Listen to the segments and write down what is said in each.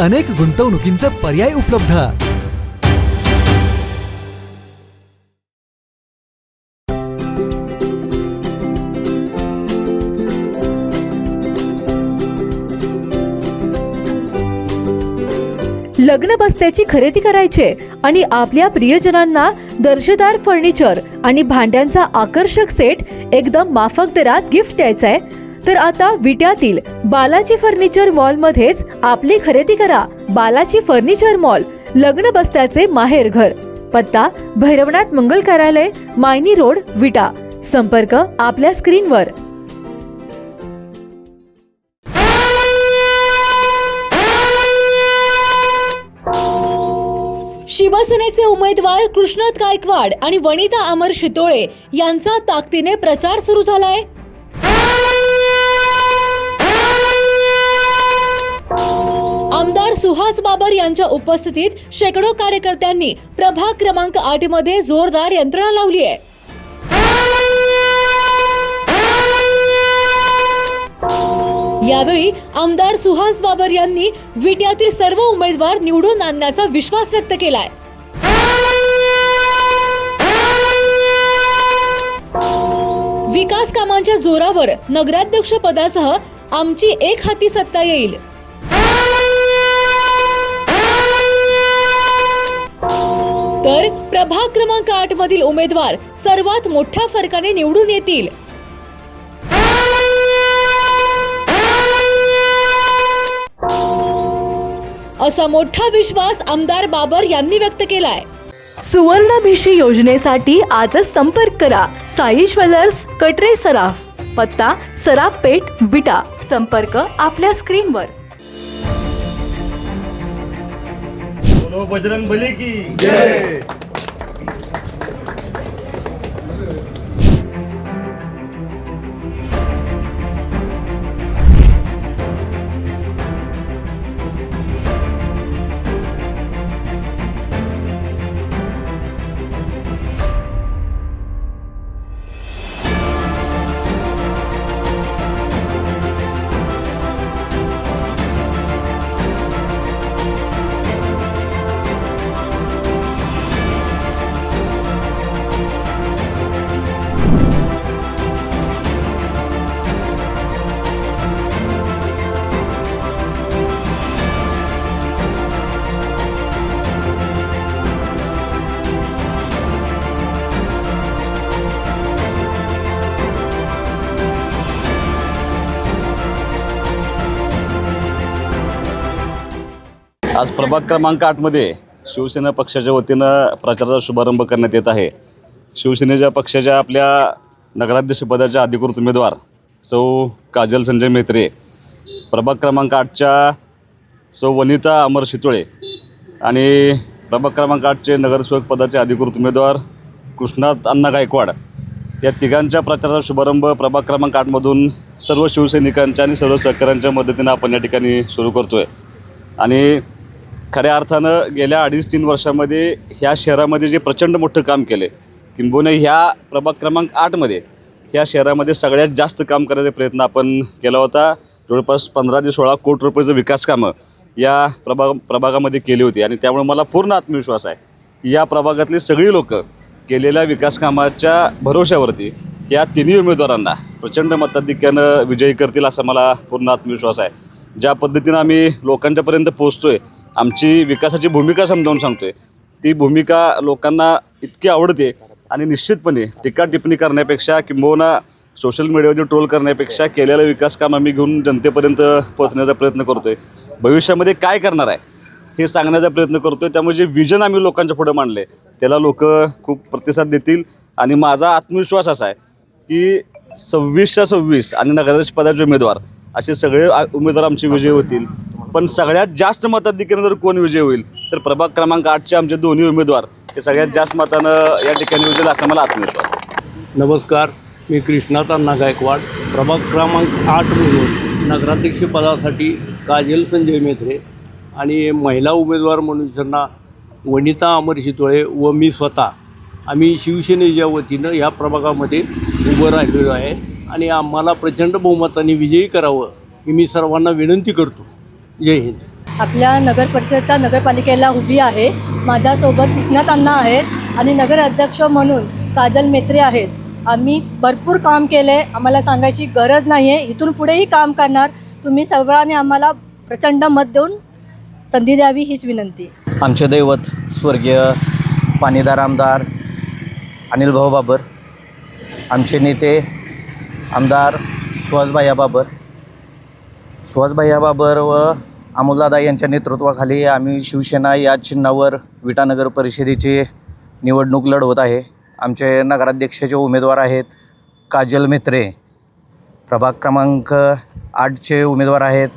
अनेक गुंतवणुकींचे पर्याय उपलब्ध. लग्न बस्त्याची खरेदी करायचे आणि आपल्या प्रियजनांना दर्जेदार फर्निचर आणि भांड्यांचा आकर्षक सेट एकदम माफक दरात गिफ्ट द्यायचा आहे तर आता विट्यातील बालाजी फर्निचर मॉल मध्येच आपली खरेदी करा. बालाजी फर्निचर मॉल लग्न बस्त्याचे माहेर घर. पत्ता भैरवनाथ मंगल कार्यालय मायनी रोड विटा. संपर्क आपल्या स्क्रीनवर शिवसेनेचे उमेदवार कृष्णात गायकवाड आणि वनिता अमर शितोळे यांचा ताकदीने प्रचार सुरू झालाय. आमदार सुहास बाबर यांच्या उपस्थितीत शेकडो कार्यकर्त्यांनी प्रभाग क्रमांक आठमध्ये जोरदार यंत्रणा लावली आहे. यावेळी आमदार सुहास बाबर यांनी विट्यातील सर्व उमेदवार निवडून आणण्याचा विश्वास व्यक्त केलाय. विकास कामांच्या जोरावर नगराध्यक्ष पदासह आमची एक हाती सत्ता येईल. तर प्रभाग क्रमांक आठ मधील उमेदवार सर्वात मोठ्या फरकाने निवडून येतील. असा मोठा विश्वास आमदार बाबर यांनी व्यक्त केलाय. सुवर्णभिषी योजनेसाठी आजच संपर्क करा. साई ज्वेलर्स कटरे सराफ. पत्ता सराफ पेठ विटा. संपर्क आपल्या स्क्रीनवर. तो बजरंग बली की। जय। आज प्रभाग क्रमांक आठमध्ये शिवसेना पक्षाच्या वतीनं प्रचाराचा शुभारंभ करण्यात येत आहे. शिवसेनेच्या पक्षाच्या आपल्या नगराध्यक्षपदाच्या अधिकृत उमेदवार सौ काजल संजय मेत्रे प्रभाग क्रमांक आठच्या सौ वनिता अमर शितोळे आणि प्रभाग क्रमांक आठचे नगरसेवक पदाचे अधिकृत उमेदवार कृष्णात अण्णा गायकवाड. या तिघांच्या प्रचाराचा शुभारंभ प्रभाग क्रमांक आठमधून सर्व शिवसैनिकांच्या आणि सर्व सहकाऱ्यांच्या मदतीनं आपण या ठिकाणी सुरू करतो आहे आणि खऱ्या अर्थानं गेल्या अडीच तीन वर्षामध्ये ह्या शहरामध्ये जे प्रचंड मोठं काम केलं आहे किंबहुना ह्या प्रभाग क्रमांक आठमध्ये ह्या शहरामध्ये सगळ्यात जास्त काम करण्याचा प्रयत्न आपण केला होता. जवळपास पंधरा ते सोळा कोटी रुपयाचं विकास कामं या प्रभाग प्रभागामध्ये केली होती. आणि त्यामुळे मला पूर्ण आत्मविश्वास आहे की या प्रभागातली सगळी लोकं केलेल्या विकासकामाच्या भरोश्यावरती या तिन्ही उमेदवारांना प्रचंड मताधिक्यानं विजयी करतील असा मला पूर्ण आत्मविश्वास आहे. ज्या पद्धतीनं आम्ही लोकांच्यापर्यंत पोहोचतो आहे आमची विकासाची भूमिका समजावून सांगतो आहे ती भूमिका लोकांना इतकी आवडते आणि निश्चितपणे टीका टिप्पणी करण्यापेक्षा किंबहुना सोशल मीडियावरती ट्रोल करण्यापेक्षा केलेला विकास काम आम्ही घेऊन जनतेपर्यंत पोहोचण्याचा प्रयत्न करतो आहे भविष्यामध्ये काय करणार आहे हे सांगण्याचा प्रयत्न करतो आहे त्यामुळे जे विजन आम्ही लोकांच्या पुढे मांडले त्याला लोक खूप प्रतिसाद देतील. आणि माझा आत्मविश्वास असा आहे की सव्वीसच्या सव्वीस आणि नगराध्यक्षपदाचे उमेदवार असे सगळे उमेदवार आमचे विजय होतील. पण सगळ्यात जास्त मताधिक्यानं जर कोण विजय होईल? तर प्रभाग क्रमांक आठचे आमचे दोन्ही उमेदवार हे सगळ्यात जास्त मतानं या ठिकाणी विजय असा मला आत्मविश्वास आहे. नमस्कार मी कृष्णात गायकवाड प्रभाग क्रमांक आठमधून नगराध्यक्षपदासाठी काजल संजय मेत्रे आणि महिला उमेदवार म्हणून त्यांना वनिता अमर शितोळे व मी स्वतः. आम्ही शिवसेनेच्या वतीनं या प्रभागामध्ये उभं राहिलेलो आहे आणि आम्हाला प्रचंड बहुमताने विजयी करावं ही मी सर्वांना विनंती करतो. जय हिंद. आपल्या नगर परिषदच्या नगरपालिकेला उभी आहे. माझ्यासोबत कृष्णात अण्णा आहेत आणि नगर अध्यक्ष म्हणून काजल मेत्रे आहेत. आम्ही भरपूर काम केलं. आहे आम्हाला सांगायची गरज नाही आहे इथून पुढेही काम करणार. तुम्ही सर्वांनी आम्हाला प्रचंड मत देऊन संधी द्यावी हीच विनंती. आमचे दैवत स्वर्गीय पाणीदार आमदार अनिल भाऊ बाबर आमचे नेते आमदार सुहासभाईया बाबर सुहासभाई बाबर व अमोलदादा यांच्या नेतृत्वाखाली आम्ही शिवसेना या चिन्हावर विटानगर परिषदेची निवडणूक लढवत आहे. आमचे नगराध्यक्षाचे उमेदवार आहेत काजल मेत्रे. प्रभाग क्रमांक आठचे उमेदवार आहेत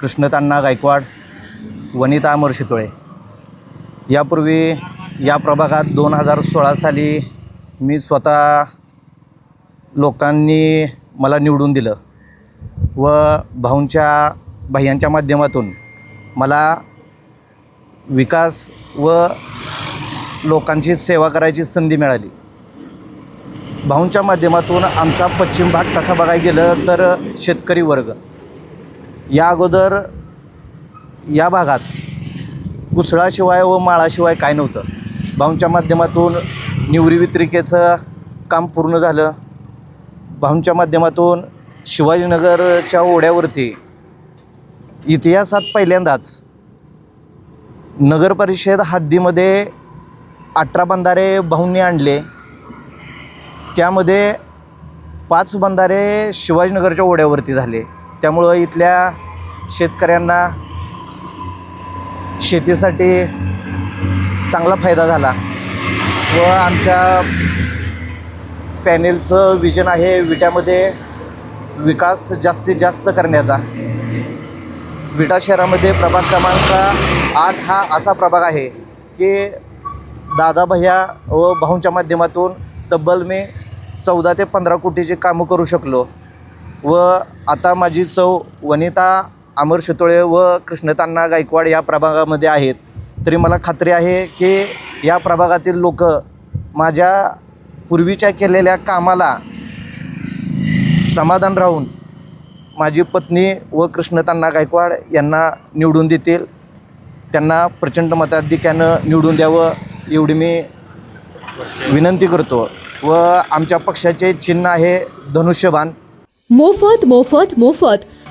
कृष्णतान्ना गायकवाड वनिता अमर शितोळे यापूर्वी या प्रभागात दोन हजार सोळा साली मी स्वतः लोकांनी मला निवडून दिलं. व भाऊंच्या भाईयांच्या माध्यमातून मला विकास व लोकांची सेवा करायची संधी मिळाली. भाऊंच्या माध्यमातून आमचा पश्चिम भाग कसा बघायला गेलं तर शेतकरी वर्ग. या अगोदर या भागात कुसळाशिवाय व माळाशिवाय काय नव्हतं. भाऊंच्या माध्यमातून निवरी वितरिकेचं काम पूर्ण झालं. भाऊंच्या माध्यमातून शिवाजीनगरच्या ओढ्यावरती इतिहासात पहिल्यांदाच नगरपरिषद हद्दीमध्ये अठरा बंधारे भाऊंनी आणले. त्यामध्ये पाच बंधारे शिवाजीनगरच्या ओढ्यावरती झाले. त्यामुळं इथल्या शेतकऱ्यांना शेतीसाठी चांगला फायदा झाला. व आमच्या पॅनेलचं विजन आहे विट्यामध्ये. विकास जास्तीत जास्त करण्याचा. विटा शहरामध्ये प्रभाग क्रमांक आठ हा असा प्रभाग आहे की दादा भैया व भाऊंच्या माध्यमातून तब्बल मी चौदा ते पंधरा कोटीची कामं करू शकलो. व आता माझी चव वनिता अमर शितोळे व कृष्णतांना गायकवाड या प्रभागामध्ये आहेत. तरी मला खात्री आहे की या प्रभागातील लोक माझ्या पूर्वीच्या केलेल्या कामाला समाधान राहून माझी पत्नी व कृष्णतांना गायकवाड यांना निवडून देतील. त्यांना प्रचंड मताधिक्यानं निवडून द्यावं एवढी मी विनंती करतो व आमच्या पक्षाचे चिन्ह आहे धनुष्यबाण. मोफत मोफत मोफत.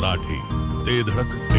मराठी. ते धडक